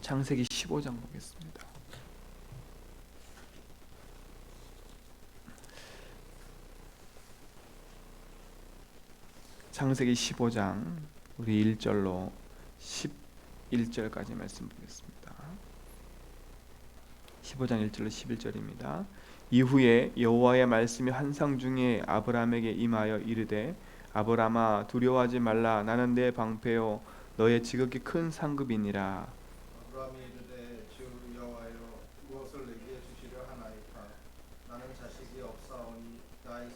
창세기 15장 보겠습니다. 창세기 15장 우리 1절로 11절까지 말씀 보겠습니다. 15장 1절로 11절입니다. 이후에 여호와의 말씀이 환상 중에 아브라함에게 임하여 이르되 아브라함아 두려워하지 말라 나는 내 방패요 너의 지극히 큰 상급이니라 아브라함이 이르되 주 여호와여 무엇을 내게 주시려 하나이까 나는 자식이 없사오니 나의 성속자는 이 가메섹 사람 엘리에셀이나이다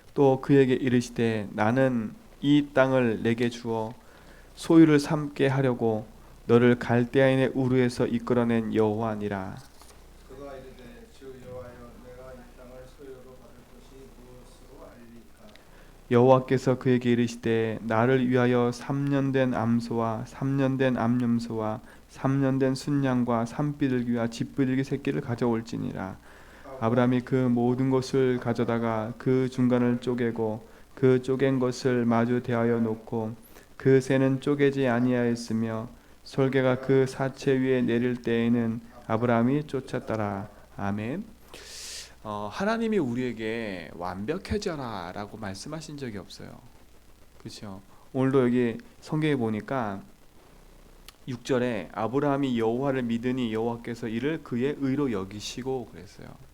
또 그에게 이르시되 나는 이 땅을 내게 주어 소유를 삼게 하려고 너를 갈대아인의 우르에서 이끌어낸 여호와니라. 여호와께서 그에게 이르시되 나를 위하여 3년 된 암소와 3년 된 암염소와 3년 된 순양과 산비둘기와 집비둘기 새끼를 가져올지니라 아브라함이 그 모든 것을 가져다가 그 중간을 쪼개고 그 쪼갠 것을 마주 대하여 놓고 그 새는 쪼개지 아니하였으며 솔개가 그 사체 위에 내릴 때에는 아브라함이 쫓았더라 아멘. 어, 하나님이 우리에게 완벽해져라라고 말씀하신 적이 없어요. 그렇죠? 오늘도 여기 성경에 보니까 6절에 아브라함이 여호와를 믿으니 여호와께서 이를 그의 의로 여기시고 그랬어요.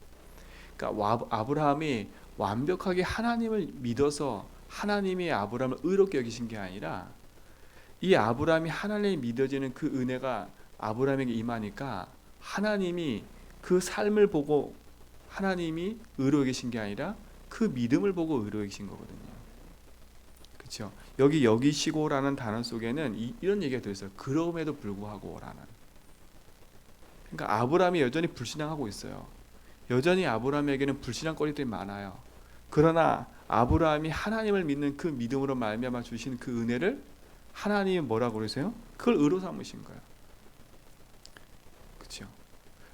그러니까 와- 아브라함이 완벽하게 하나님을 믿어서 하나님이 아브라함을 의롭게 여기신 게 아니라 이 아브라함이 하나님이 믿어지는 그 은혜가 아브라함에게 임하니까 하나님이 그 삶을 보고 하나님이 의로 여기신 게 아니라 그 믿음을 보고 의로 여기신 거거든요. 그렇죠? 여기 여기시고라는 단어 속에는 이, 런 얘기가 들어있어요. 그럼에도 불구하고라는. 그러니까 아브라함이 여전히 불신앙하고 있어요. 여전히 아브라함에게는 불신앙거리들이 많아요. 그러나 아브라함이 하나님을 믿는 그 믿음으로 말미암아 주신 그 은혜를 하나님이 뭐라고 그러세요? 그걸 의로 삼으신 거예요. 그렇죠?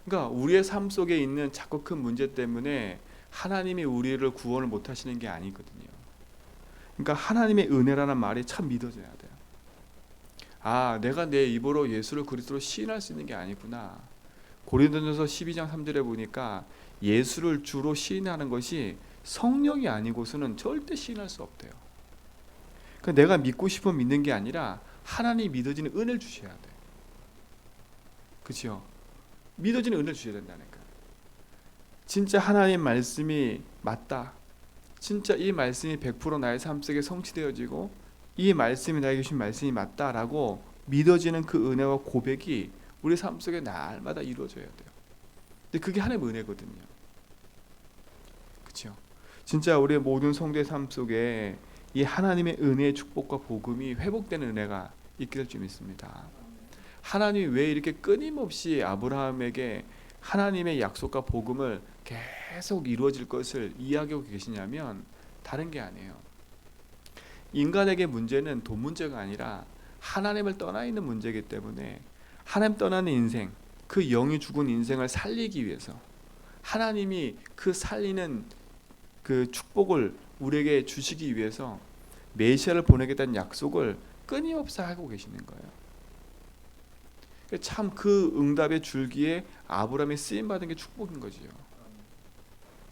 그러니까 우리의 삶 속에 있는 자꾸 큰 문제 때문에 하나님이 우리를 구원을 못 하시는 게 아니거든요. 그러니까 하나님의 은혜라는 말이 참 믿어져야 돼요. 아, 내가 내 입으로 예수를 그리스도로 시인할 수 있는 게 아니구나. 고린도전서 12장 3절에 보니까 예수를 주로 시인하는 것이 성령이 아니고서는 절대 시인할 수 없대요. 그러니까 내가 믿고 싶어 믿는 게 아니라 하나님 믿어지는 은혜를 주셔야 돼. 그렇죠? 믿어지는 은혜를 주셔야 된다니까. 진짜 하나님 말씀이 맞다. 진짜 이 말씀이 100% 나의 삶 속에 성취되어지고 이 말씀이 나에게 주신 말씀이 맞다라고 믿어지는 그 은혜와 고백이 우리 삶 속에 날마다 이루어져야 돼요. 근데 그게 하나님의 은혜거든요. 그렇죠? 진짜 우리의 모든 성도의 삶 속에 이 하나님의 은혜의 축복과 복음이 회복되는 은혜가 있게 될줄 믿습니다. 하나님이 왜 이렇게 끊임없이 아브라함에게 하나님의 약속과 복음을 계속 이루어질 것을 이야기하고 계시냐면 다른 게 아니에요. 인간에게 문제는 돈 문제가 아니라 하나님을 떠나 있는 문제이기 때문에 하나님 떠나는 인생, 그 영이 죽은 인생을 살리기 위해서 하나님이 그 살리는 그 축복을 우리에게 주시기 위해서 메시아를 보내겠다는 약속을 끊임없이 하고 계시는 거예요. 참 그 응답의 줄기에 아브라함이 쓰임 받은 게 축복인 거지요.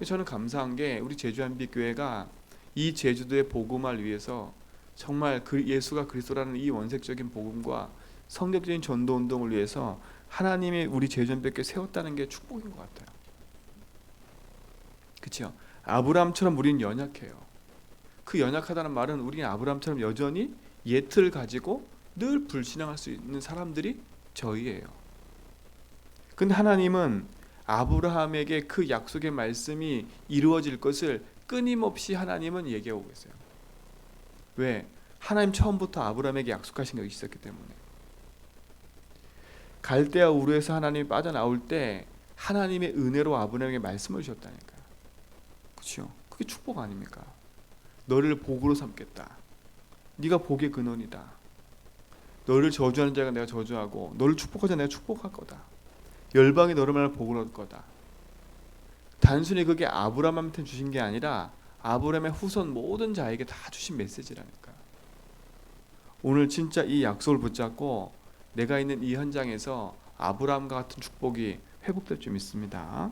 저는 감사한 게 우리 제주 한빛 교회가 이 제주도의 복음을 위해서 정말 그 예수가 그리스도라는 이 원색적인 복음과 성격적인 전도 운동을 위해서 하나님이 우리 한빛교회 세웠다는 게 축복인 것 같아요. 그렇죠? 아브라함처럼 우리는 연약해요. 그 연약하다는 말은 우리는 아브라함처럼 여전히 예틀을 가지고 늘 불신앙할 수 있는 사람들이 저희예요. 근데 하나님은 아브라함에게 그 약속의 말씀이 이루어질 것을 끊임없이 하나님은 얘기하고 계세요. 왜? 하나님 처음부터 아브라함에게 약속하신 것이 있었기 때문에 갈대아 우르에서 하나님이 빠져나올 때 하나님의 은혜로 아브라함에게 말씀을 주셨다니까요. 그렇죠? 그게 축복 아닙니까? 너를 복으로 삼겠다. 네가 복의 근원이다. 너를 저주하는 자가 내가 저주하고 너를 축복하자 내가 축복할 거다. 열방이 너를 만나 복을 얻을 거다. 단순히 그게 아브라함한테 주신 게 아니라 아브라함의 후손 모든 자에게 다 주신 메시지라니까. 오늘 진짜 이 약속을 붙잡고 내가 있는 이 현장에서 아브라함과 같은 축복이 회복될 줄 믿습니다.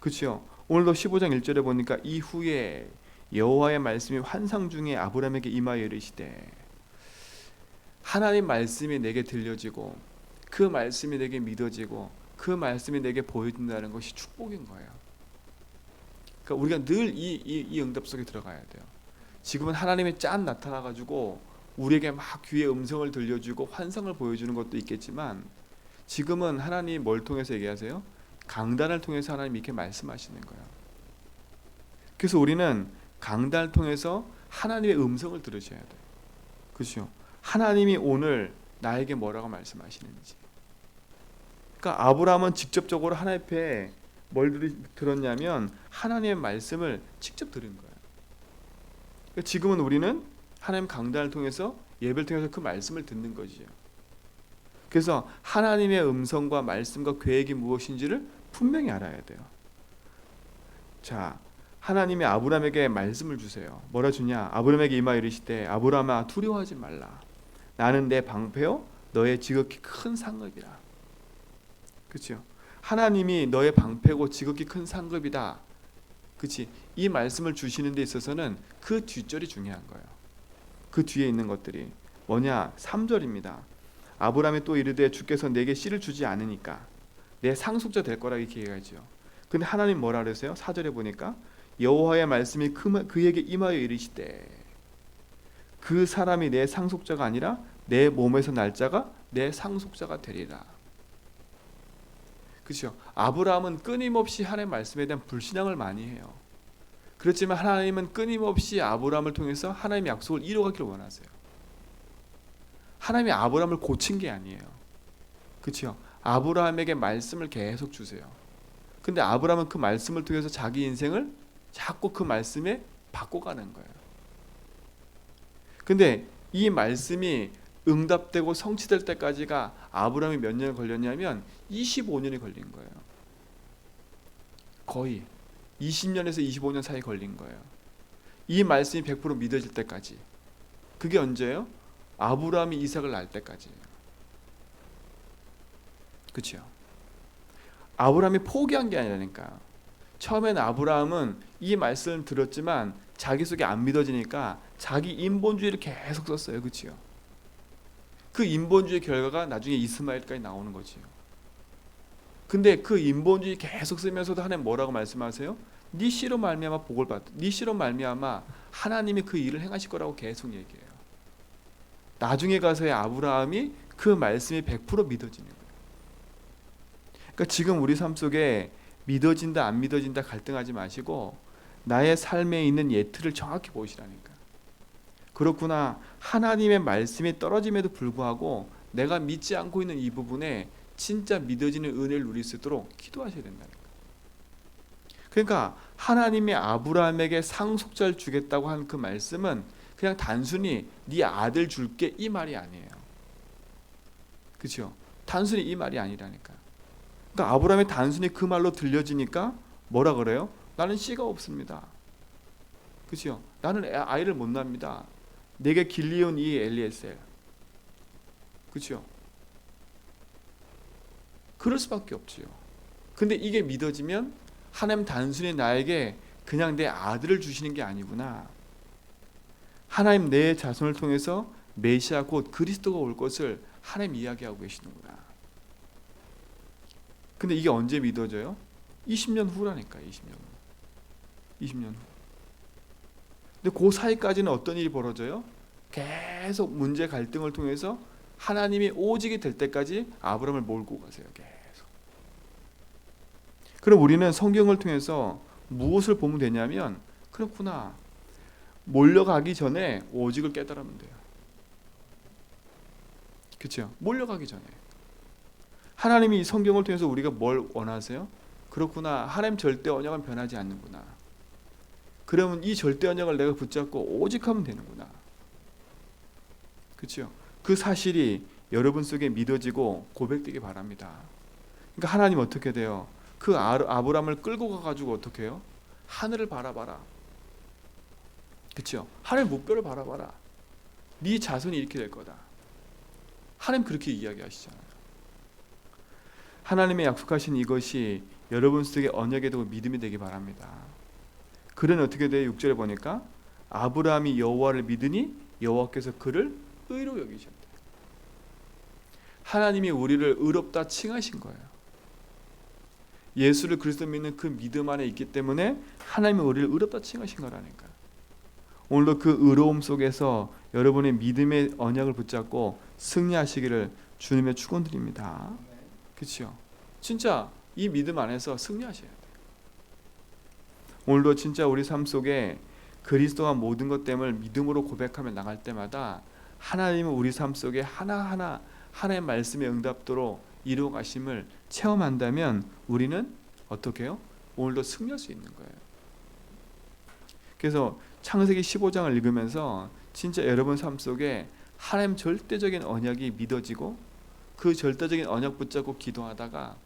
그렇죠? 오늘도 15장 1절에 보니까 이후에 여호와의 말씀이 환상 중에 아브라함에게 임하여 이르시되 하나님 말씀이 내게 들려지고 그 말씀이 내게 믿어지고 그 말씀이 내게 보여진다는 것이 축복인 거예요. 그러니까 우리가 늘 이이이 응답 속에 들어가야 돼요. 지금은 하나님이 짠 나타나 가지고 우리에게 막 귀에 음성을 들려주고 환상을 보여주는 것도 있겠지만 지금은 하나님 뭘 통해서 얘기하세요? 강단을 통해서 하나님 이렇게 말씀하시는 거예요. 그래서 우리는 강단을 통해서 하나님의 음성을 들으셔야 돼요. 그렇죠? 하나님이 오늘 나에게 뭐라고 말씀하시는지. 그러니까 아브라함은 직접적으로 하나님 앞에 뭘 들- 들었냐면 하나님의 말씀을 직접 들은 거예요. 그러니까 지금은 우리는 하나님 강단을 통해서 예배를 통해서 그 말씀을 듣는 것이죠. 그래서 하나님의 음성과 말씀과 계획이 무엇인지를 분명히 알아야 돼요. 자, 하나님이 아브라함에게 말씀을 주세요. 뭐라 주냐? 아브라함에게 임하 이르시되 아브라함아 두려워하지 말라. 나는 내 방패요 너의 지극히 큰 상급이라. 그렇죠? 하나님이 너의 방패고 지극히 큰 상급이다. 그렇지? 이 말씀을 주시는 데 있어서는 그 뒷절이 중요한 거예요. 그 뒤에 있는 것들이 뭐냐? 3절입니다. 아브라함이 또 이르되 주께서 내게 씨를 주지 않으니까 내 상속자 될 거라 이렇게 얘기하죠. 근데 하나님 뭐라 그러세요? 4절에 보니까 여호와의 말씀이 그, 그에게 임하여 이르시되 그 사람이 내 상속자가 아니라 내 몸에서 날 자가 내 상속자가 되리라. 그렇죠? 아브라함은 끊임없이 하나님의 말씀에 대한 불신앙을 많이 해요. 그렇지만 하나님은 끊임없이 아브라함을 통해서 하나님의 약속을 이루어가기를 원하세요. 하나님이 아브라함을 고친 게 아니에요. 그렇죠? 아브라함에게 말씀을 계속 주세요. 근데 아브라함은 그 말씀을 통해서 자기 인생을 자꾸 그 말씀에 바꿔가는 거예요. 근데 이 말씀이 응답되고 성취될 때까지가 아브라함이 몇년 걸렸냐면 25년이 걸린 거예요. 거의 20년에서 25년 사이 걸린 거예요. 이 말씀이 100% 믿어질 때까지. 그게 언제예요? 아브라함이 이삭을 낳을 때까지예요. 그렇죠? 아브라함이 포기한 게 아니라니까. 처음엔 아브라함은 이 말씀을 들었지만 자기 속에 안 믿어지니까 자기 인본주의를 계속 썼어요. 그렇죠? 그 인본주의 결과가 나중에 이스마엘까지 나오는 거지요. 근데 그 인본주의 계속 쓰면서도 하나님 뭐라고 말씀하세요? 네 씨로 말미암아 복을 받. 네 씨로 말미암아 하나님이 그 일을 행하실 거라고 계속 얘기해요. 나중에 가서야 아브라함이 그 말씀이 100% 믿어지는 거예요. 그러니까 지금 우리 삶 속에 믿어진다 안 믿어진다 갈등하지 마시고 나의 삶에 있는 예틀을 정확히 보시라니까. 그렇구나. 하나님의 말씀이 떨어짐에도 불구하고 내가 믿지 않고 있는 이 부분에 진짜 믿어지는 은혜를 누릴 수 있도록 기도하셔야 된다니까. 그러니까 하나님이 아브라함에게 상속자를 주겠다고 한 그 말씀은 그냥 단순히 네 아들 줄게 이 말이 아니에요. 그렇죠? 단순히 이 말이 아니라니까. 그러니까 아브라함이 단순히 그 말로 들려지니까 뭐라 그래요? 나는 씨가 없습니다. 그렇죠? 나는 애- 아이를 못 납니다. 내게 길리온 이 엘리에셀. 그렇죠? 그럴 수밖에 없지요. 근데 이게 믿어지면 하나님 단순히 나에게 그냥 내 아들을 주시는 게 아니구나. 하나님 내 자손을 통해서 메시아 곧 그리스도가 올 것을 하나님 이야기하고 계시는구나. 근데 이게 언제 믿어져요? 20년 후라니까 20년 후. 20년 후. 근데 그 사이까지는 어떤 일이 벌어져요? 계속 문제 갈등을 통해서 하나님이 오직이 될 때까지 아브라함을 몰고 가세요. 계속. 그럼 우리는 성경을 통해서 무엇을 보면 되냐면 그렇구나. 몰려가기 전에 오직을 깨달으면 돼요. 그렇죠? 몰려가기 전에 하나님이 이 성경을 통해서 우리가 뭘 원하세요? 그렇구나. 하나님 절대 언약은 변하지 않는구나. 그러면 이 절대 언약을 내가 붙잡고 오직 하면 되는구나. 그렇죠? 그 사실이 여러분 속에 믿어지고 고백되기 바랍니다. 그러니까 하나님 어떻게 돼요? 그 아- 아브람을 끌고 가가지고 어떻게 해요? 하늘을 바라봐라. 그렇죠? 하늘 목표를 바라봐라. 네 자손이 이렇게 될 거다. 하나님 그렇게 이야기하시잖아요. 하나님의 약속하신 이것이 여러분 속에 언약이 되고 믿음이 되기 바랍니다. 그는 어떻게 돼요? 6절에 보니까 아브라함이 여호와를 믿으니 여호와께서 그를 의로 여기셨다. 하나님이 우리를 의롭다 칭하신 거예요. 예수를 그리스도 믿는 그 믿음 안에 있기 때문에 하나님이 우리를 의롭다 칭하신 거라니까. 오늘도 그 의로움 속에서 여러분의 믿음의 언약을 붙잡고 승리하시기를 주님의 축원드립니다. 그렇죠? 진짜 이 믿음 안에서 승리하셔야 돼요. 오늘도 진짜 우리 삶 속에 그리스도와 모든 것 때문에 믿음으로 고백하며 나갈 때마다 하나님은 우리 삶 속에 하나하나 하나의 말씀의 응답도로 이루어 가심을 체험한다면 우리는 어떻게 해요? 오늘도 승리할 수 있는 거예요. 그래서 창세기 15장을 읽으면서 진짜 여러분 삶 속에 하나님 절대적인 언약이 믿어지고 그 절대적인 언약 붙잡고 기도하다가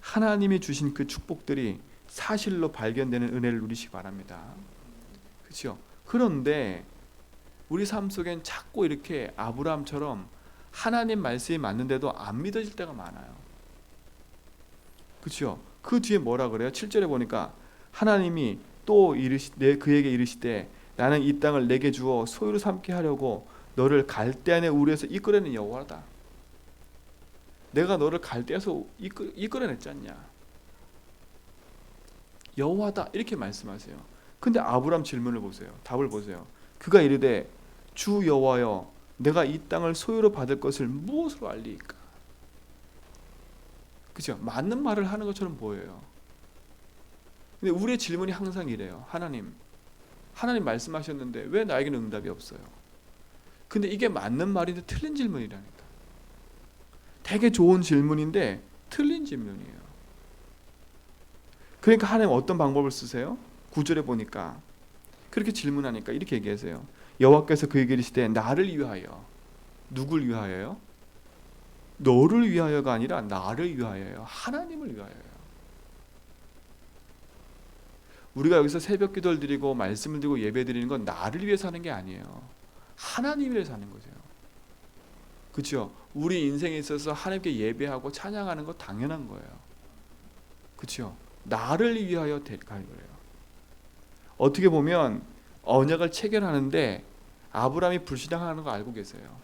하나님이 주신 그 축복들이 사실로 발견되는 은혜를 누리시기 바랍니다. 그렇죠? 그런데 우리 삶 속엔 자꾸 이렇게 아브라함처럼 하나님 말씀이 맞는데도 안 믿어질 때가 많아요. 그렇죠? 그 뒤에 뭐라 그래요? 7절에 보니까 하나님이 또 이르시 내 그에게 이르시되 나는 이 땅을 내게 주어 소유로 삼게 하려고 너를 갈대안의 우리에서 이끌어낸 여호와다. 내가 너를 갈대에서 이끌, 이끌어냈지 않냐? 여호와다 이렇게 말씀하세요. 근데 아브람 질문을 보세요. 답을 보세요. 그가 이르되 주 여호와여 내가 이 땅을 소유로 받을 것을 무엇으로 알리까? 그죠? 맞는 말을 하는 것처럼 보여요. 근데 우리의 질문이 항상 이래요. 하나님, 하나님 말씀하셨는데 왜 나에게는 응답이 없어요? 근데 이게 맞는 말인데 틀린 질문이라니까. 되게 좋은 질문인데 틀린 질문이에요. 그러니까 하나님 어떤 방법을 쓰세요? 구절에 보니까 그렇게 질문하니까 이렇게 얘기하세요. 여호와께서 그에게 이르시되 나를 위하여 누굴 위하여요? 너를 위하여가 아니라 나를 위하여요. 하나님을 위하여요. 우리가 여기서 새벽 기도를 드리고 말씀을 드리고 예배 드리는 건 나를 위해서 하는 게 아니에요. 하나님을 위해서 하는 거죠. 그렇죠? 우리 인생에 있어서 하나님께 예배하고 찬양하는 거 당연한 거예요. 그렇죠? 나를 위하여 될 거예요. 어떻게 보면 언약을 체결하는데 아브라함이 불신앙하는 거 알고 계세요.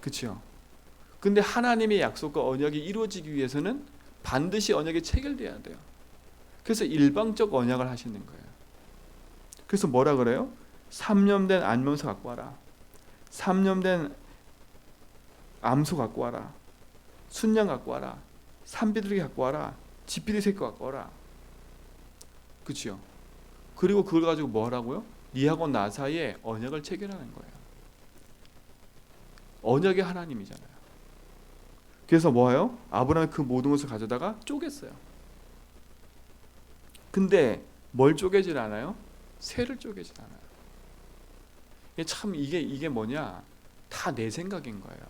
그렇죠? 근데 하나님의 약속과 언약이 이루어지기 위해서는 반드시 언약이 체결돼야 돼요. 그래서 일방적 언약을 하시는 거예요. 그래서 뭐라 그래요? 3년 된 안면서 갖고 와라. 3년 된 암소 갖고 와라. 순양 갖고 와라. 산비둘기 갖고 와라. 집비리 새끼 갖고 와라. 그렇죠? 그리고 그걸 가지고 뭐 하라고요? 니하고 나 사이에 언약을 체결하는 거예요. 언약의 하나님이잖아요. 그래서 뭐예요? 아브라함이 그 모든 것을 가져다가 쪼갰어요. 근데 뭘 쪼개질 않아요? 새를 쪼개질 않아요. 참 이게 이게 뭐냐? 다 내 생각인 거예요.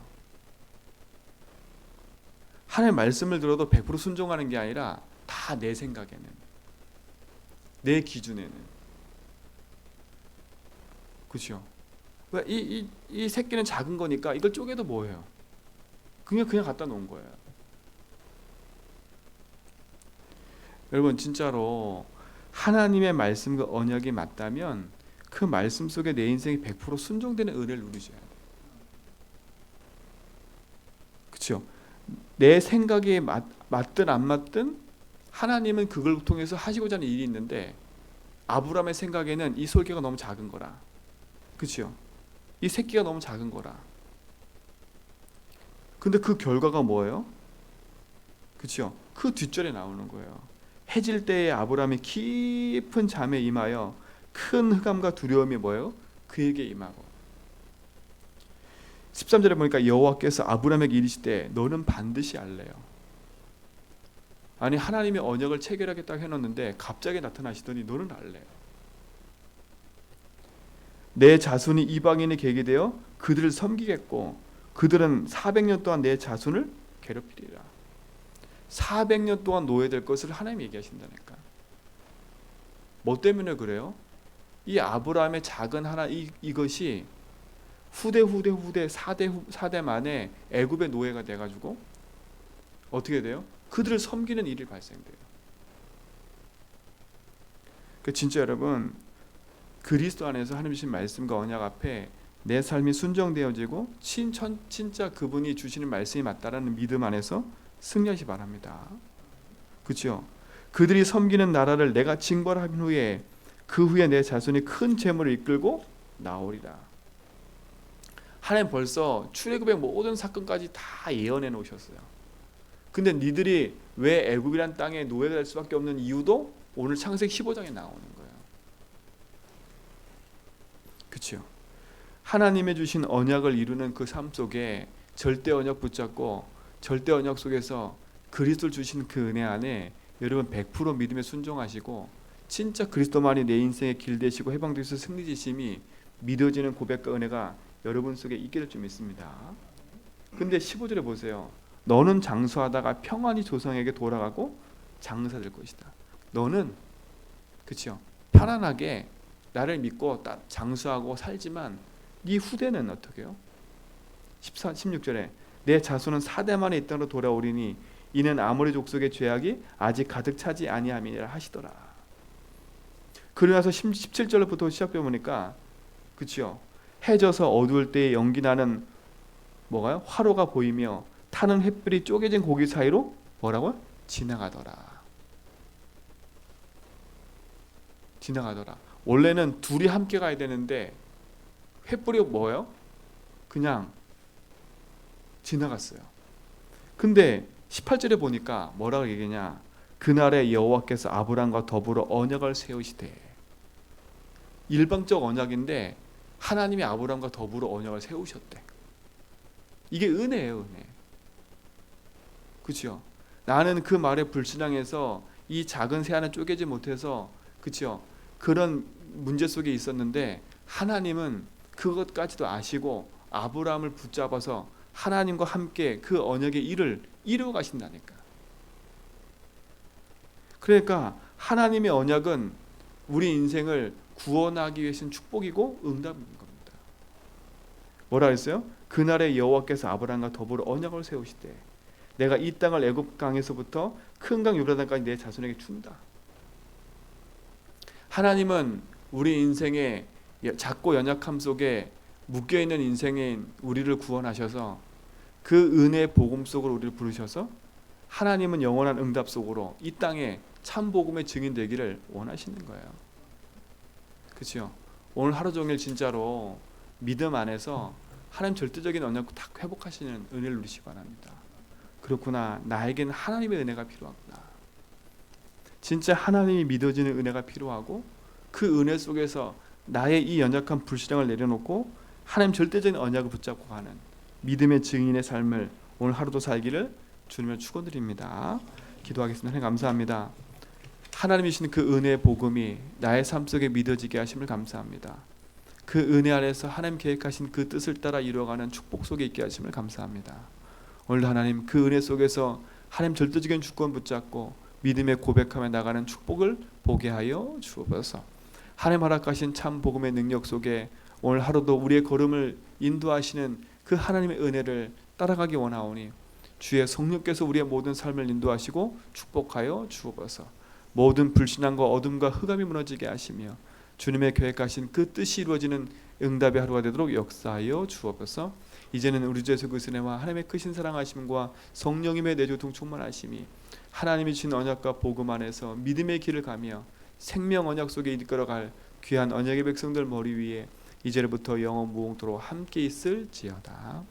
하나님 말씀을 들어도 100% 순종하는 게 아니라 다 내 생각에는 내 기준에는 그렇죠? 이이 이 새끼는 작은 거니까 이걸 쪼개도 뭐예요? 그냥 그냥 갖다 놓은 거예요. 여러분 진짜로 하나님의 말씀과 언약이 맞다면 그 말씀 속에 내 인생이 100% 순종되는 은혜를 누리셔야 돼요. 그렇죠? 내 생각에 맞, 맞든 안 맞든 하나님은 그걸 통해서 하시고자 하는 일이 있는데 아브라함의 생각에는 이 솔개가 너무 작은 거라. 그렇죠? 이 새끼가 너무 작은 거라. 근데 그 결과가 뭐예요? 그렇죠? 그 뒷절에 나오는 거예요. 해질 때에 아브라함이 깊은 잠에 임하여 큰 흑암과 두려움이 뭐예요? 그에게 임하고 13절에 보니까 여호와께서 아브라함에게 이르시되 너는 반드시 알래요. 아니 하나님이 언약을 체결하겠다고 해놓는데 갑자기 나타나시더니 너는 알래요. 내 자손이 이방인이 계게 되어 그들을 섬기겠고 그들은 400년 동안 내 자손을 괴롭히리라. 400년 동안 노예될 것을 하나님이 얘기하신다니까. 뭐 때문에 그래요? 이 아브라함의 작은 하나 이, 이것이 후대 후대 후대 4대 후, 4대 만에 애굽의 노예가 돼 가지고 어떻게 돼요? 그들을 섬기는 일이 발생돼요. 그 진짜 여러분 그리스도 안에서 하나님 주신 말씀과 언약 앞에 내 삶이 순정되어지고 친천 진짜 그분이 주시는 말씀이 맞다라는 믿음 안에서 승리하시 바랍니다. 그렇죠? 그들이 섬기는 나라를 내가 징벌한 후에 그 후에 내 자손이 큰 재물을 이끌고 나오리라. 하나님 벌써 출애굽의 모든 사건까지 다 예언해 놓으셨어요. 근데 니들이 왜 애굽이란 땅에 노예가 될 수밖에 없는 이유도 오늘 창세기 15장에 나오는 거예요. 그렇죠? 하나님의 주신 언약을 이루는 그 삶 속에 절대 언약 붙잡고 절대 언약 속에서 그리스도를 주신 그 은혜 안에 여러분 100% 믿음에 순종하시고 진짜 그리스도만이 내 인생의 길 되시고 해방되셔서 승리지심이 믿어지는 고백과 은혜가 여러분 속에 있게 될 줄 믿습니다. 근데 15절에 보세요. 너는 장수하다가 평안히 조상에게 돌아가고 장사될 것이다. 너는 그렇죠. 편안하게 나를 믿고 따- 장수하고 살지만 네 후대는 어떻게 해요? 14, 16절에 내 자손은 사대만에 이 땅으로 돌아오리니 이는 아모리 족속의 죄악이 아직 가득 차지 아니함이라 하시더라. 그러나서 17절부터 시작해 보니까 그렇죠. 해져서 어두울 때에 연기 나는 뭐가요? 화로가 보이며 타는 햇불이 쪼개진 고기 사이로 뭐라고요? 지나가더라. 지나가더라. 원래는 둘이 함께 가야 되는데 횃불이 뭐예요? 그냥 지나갔어요. 근데 18절에 보니까 뭐라고 얘기냐? 그날에 여호와께서 아브람과 더불어 언약을 세우시되 일방적 언약인데 하나님이 아브람과 더불어 언약을 세우셨대. 이게 은혜예요, 은혜. 그렇죠? 나는 그 말에 불신앙해서 이 작은 새 하나 쪼개지 못해서 그렇죠? 그런 문제 속에 있었는데 하나님은 그것까지도 아시고 아브라함을 붙잡아서 하나님과 함께 그 언약의 일을 이루어 가신다니까. 그러니까 하나님의 언약은 우리 인생을 구원하기 위해서는 축복이고 응답인 겁니다. 뭐라 했어요? 그날에 여호와께서 아브라함과 더불어 언약을 세우시되 내가 이 땅을 애굽 강에서부터 큰 강 유라단까지 내 자손에게 준다. 하나님은 우리 인생의 작고 연약함 속에 묶여 있는 인생인 우리를 구원하셔서 그 은혜 복음 속으로 우리를 부르셔서 하나님은 영원한 응답 속으로 이 땅에 참 복음의 증인 되기를 원하시는 거예요. 그렇죠? 오늘 하루 종일 진짜로 믿음 안에서 하나님 절대적인 언약 다 회복하시는 은혜를 누리시기 바랍니다. 그렇구나. 나에게는 하나님의 은혜가 필요하구나. 진짜 하나님이 믿어지는 은혜가 필요하고 그 은혜 속에서 나의 이 연약한 불신앙을 내려놓고 하나님 절대적인 언약을 붙잡고 가는 믿음의 증인의 삶을 오늘 하루도 살기를 주님을 축원드립니다. 기도하겠습니다. 하나님 감사합니다. 하나님이 주신 그 은혜의 복음이 나의 삶 속에 믿어지게 하심을 감사합니다. 그 은혜 안에서 하나님 계획하신 그 뜻을 따라 이루어가는 축복 속에 있게 하심을 감사합니다. 오늘 하나님 그 은혜 속에서 하나님 절대적인 주권 붙잡고 믿음의 고백하며 나가는 축복을 보게 하여 주옵소서. 하나님 허락하신 참 복음의 능력 속에 오늘 하루도 우리의 걸음을 인도하시는 그 하나님의 은혜를 따라가기 원하오니 주의 성령께서 우리의 모든 삶을 인도하시고 축복하여 주옵소서. 모든 불신앙과 어둠과 흑암이 무너지게 하시며 주님의 계획하신 그 뜻이 이루어지는 응답의 하루가 되도록 역사하여 주옵소서. 이제는 우리 주 예수 그리스도의 은혜와 하나님의 크신 사랑하심과 성령님의 내조통 충만하심이 하나님이 주신 언약과 복음 안에서 믿음의 길을 가며 생명 언약 속에 이끌어갈 귀한 언약의 백성들 머리 위에 이제부터 영원 무궁토록 함께 있을지어다.